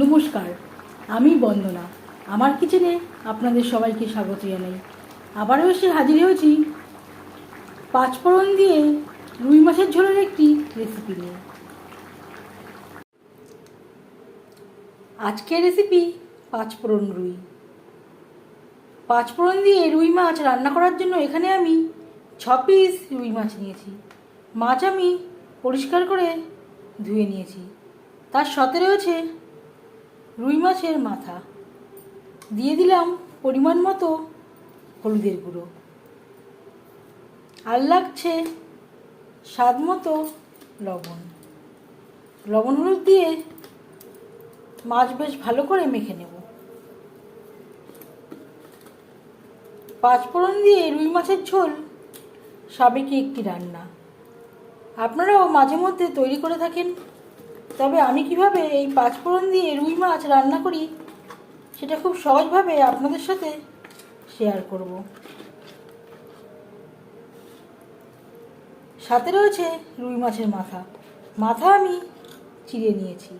নমস্কার, আমি বন্দনা। আমার কিচেনে আপনাদের সবাইকে স্বাগত জানাই। আবারও এসে হাজির হয়েছি পাঁচফোড়ন দিয়ে রুই মাছের ঝোলের একটি রেসিপি নিয়ে। আজকের রেসিপি পাঁচফোড়ন রুই। পাঁচফোড়ন দিয়ে রুই মাছ রান্না করার জন্য এখানে আমি ছ পিস রুই মাছ নিয়েছি। মাছ আমি পরিষ্কার করে ধুয়ে নিয়েছি। তার সাথে রয়েছে রুই মাছের মাথা। দিয়ে দিলাম পরিমাণ মতো হলুদের গুঁড়ো। আর লাগছে স্বাদ মতো লবণ। লবণ হলুদ দিয়ে মাছ বেশ ভালো করে মেখে নেব। পাঁচফোড়ন দিয়ে রুই মাছের ঝোল সাবেকি একটি রান্না। আপনারাও মাঝে মধ্যে তৈরি করে থাকেন। তবে আমি কীভাবে এই পাঁচফোড়ন দিয়ে রুই মাছ রান্না করি, সেটা খুব সহজভাবে আপনাদের সাথে শেয়ার করব। সাথে রয়েছে রুই মাছের মাথা। মাথা আমি চিড়ে নিয়েছি।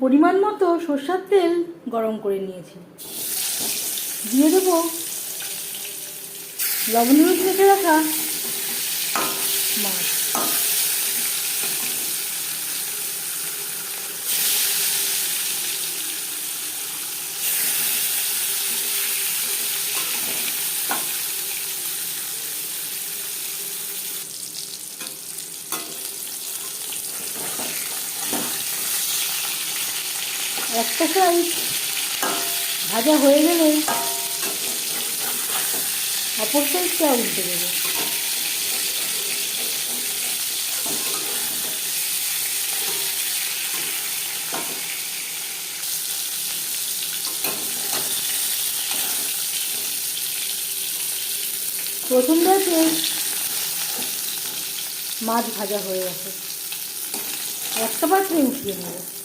পরিমাণ মতো সর্ষার তেল গরম করে নিয়েছি। দিয়ে দেবো লবণ হলুদ রেখে রাখা মাছ একটা সাইড ভাজা হয়ে গেলে অপর সাইডটা উল্টে দেবো? প্রথম ব্যাচে মাছ ভাজা হয়ে গেছে। একটা পাত্রে উঠিয়ে নেব।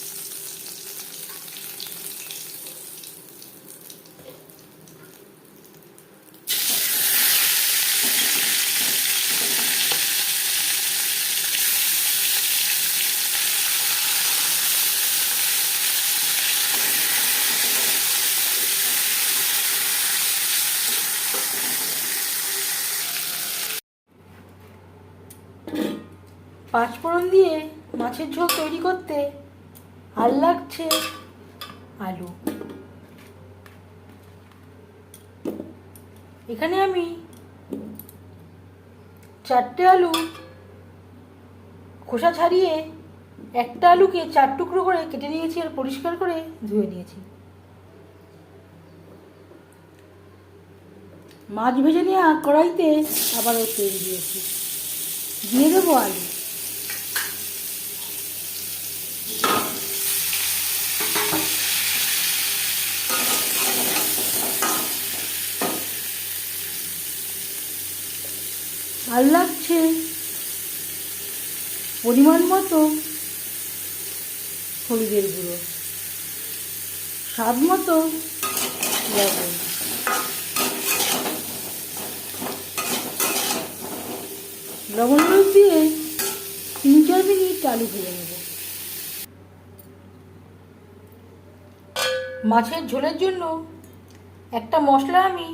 পাঁচফোড়ন দিয়ে মাছের ঝোল তৈরি করতে আর লাগছে আলু। এখানে আমি চারটে আলু খোসা ছাড়িয়ে একটা আলুকে চার টুকরো করে কেটে নিয়েছি আর পরিষ্কার করে ধুয়ে নিয়েছি। মাছ ভেজে নেওয়া কড়াইতে আবারও তেল দিয়েছি। দিয়ে দেবো আলু। আর লাগছে। পরিমাণ মতো হলুদের গুঁড়ো। স্বাদ মতো লবণ। লবণ দিয়ে তিন চার মিনিট আলু ভেজে নেব। মাছের ঝোলের জন্য একটা মশলা আমি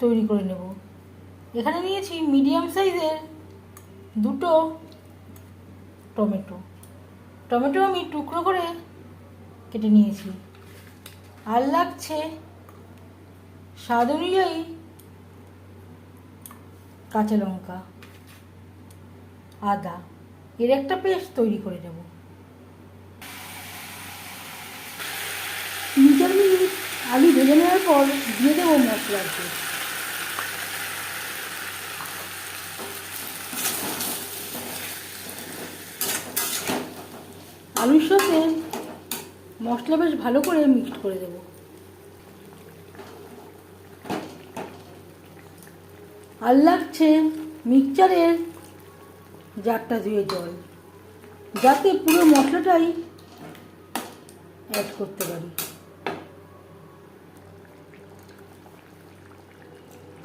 তৈরি করে নেব। এখানে নিয়েছি মিডিয়াম সাইজের দুটো টমেটো। টমেটো আমি টুকরো করে কেটে নিয়েছি। আর লাগছে স্বাদ অনুযায়ী কাঁচা লঙ্কা, আদা। এর একটা পেস্ট তৈরি করে নেব। তিন চার মিনিট আলু ভেজে নেওয়ার পর দিয়ে দেবো মশলার পেস্ট। আলুর সাথে মশলা বেশ ভালো করে মিক্সড করে দেব। আর লাগছে মিক্সচারের জারটা ধুয়ে জল, যাতে পুরো মশলাটাই অ্যাড করতে পারি।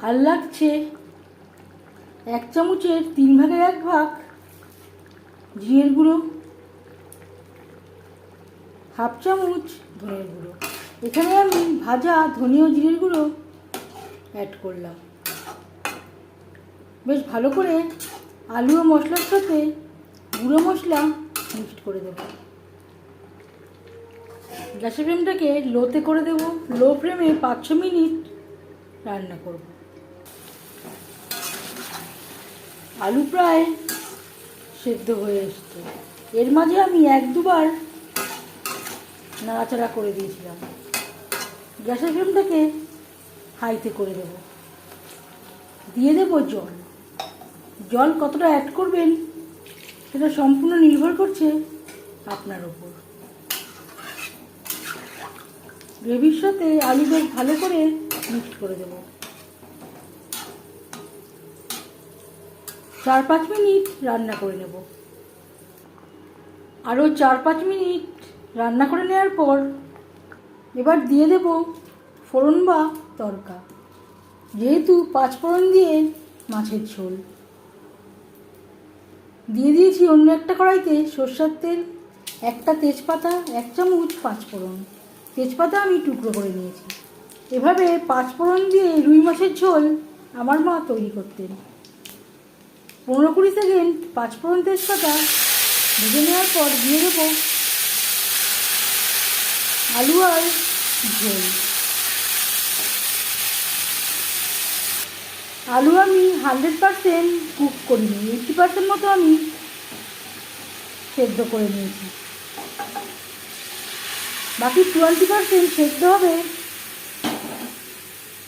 আর লাগছে এক চামচের তিন ভাগের এক ভাগ জিরের গুঁড়ো হাফ চামচ ধনের গুঁড়ো। এখানে আমি ভাজা ধনে ও জিরের গুঁড়ো অ্যাড করলাম। বেশ ভালো করে আলু ও মশলার সাথে গুঁড়ো মশলা মিক্সড করে দেবো। গ্যাসের ফ্লেমটাকে লোতে করে দেবো। লো ফ্লেমে পাঁচ ছ মিনিট রান্না করব। আলু প্রায় সেদ্ধ হয়ে এসছে। এর মাঝে আমি এক দুবার নাড়াচাড়া করে দিয়েছিলাম। গ্যাসের ফ্লেমটাকে হাইতে করে দেব। দিয়ে দেবো জল। জল কতটা অ্যাড করবেন সেটা সম্পূর্ণ নির্ভর করছে আপনার ওপর গ্রেভির সাথে আলু বেশ ভালো করে মিক্সড করে দেব। চার পাঁচ মিনিট রান্না করে নেব। আরও চার পাঁচ মিনিট রান্না করে নেওয়ার পর এবার দিয়ে দেব ফোড়ন বা তরকা। যেহেতু পাঁচ ফোড়ন দিয়ে মাছের ঝোল। দিয়ে দিয়েছি অন্য একটা কড়াইতে সর্ষের তেল, একটা তেজপাতা, এক চামচ পাঁচ ফোড়ন। তেজপাতা আমি টুকরো করে নিয়েছি। এভাবে পাঁচ ফোড়ন দিয়ে রুই মাছের ঝোল আমার মা তৈরি করতেন। পনেরো কুড়ি সেকেন্ড পাঁচ ফোড়ন তেজপাতা ভেজে নেওয়ার পর দিয়ে দেবো আলু আর ঝোল। আলু আমি হান্ড্রেড পারসেন্ট কুক করিনি এইটটি পারসেন্ট মতো আমি সেদ্ধ করে নিয়েছি। বাকি টোয়েন্টি পারসেন্ট সেদ্ধ হবে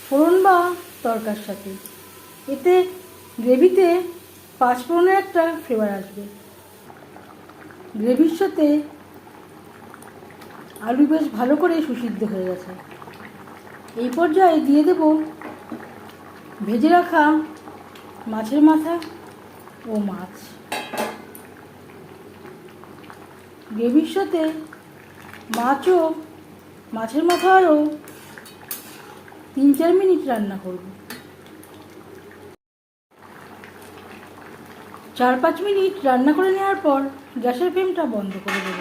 ফোড়ন বা তরকার সাথে। এতে গ্রেভিতে পাঁচ ফোড়নের একটা ফ্লেভার আসবে। গ্রেভির সাথে আলু বেশ ভালো করে সুসিদ্ধ হয়ে গেছে। এই পর্যায়ে দিয়ে দেব ভেজে রাখা মাছের মাথা ও মাছ। গ্রেভির সাথে মাছও, মাছের মাথা আরও তিন চার মিনিট রান্না করব। চার পাঁচ মিনিট রান্না করে নেওয়ার পর গ্যাসের ফ্লেমটা বন্ধ করে দেব।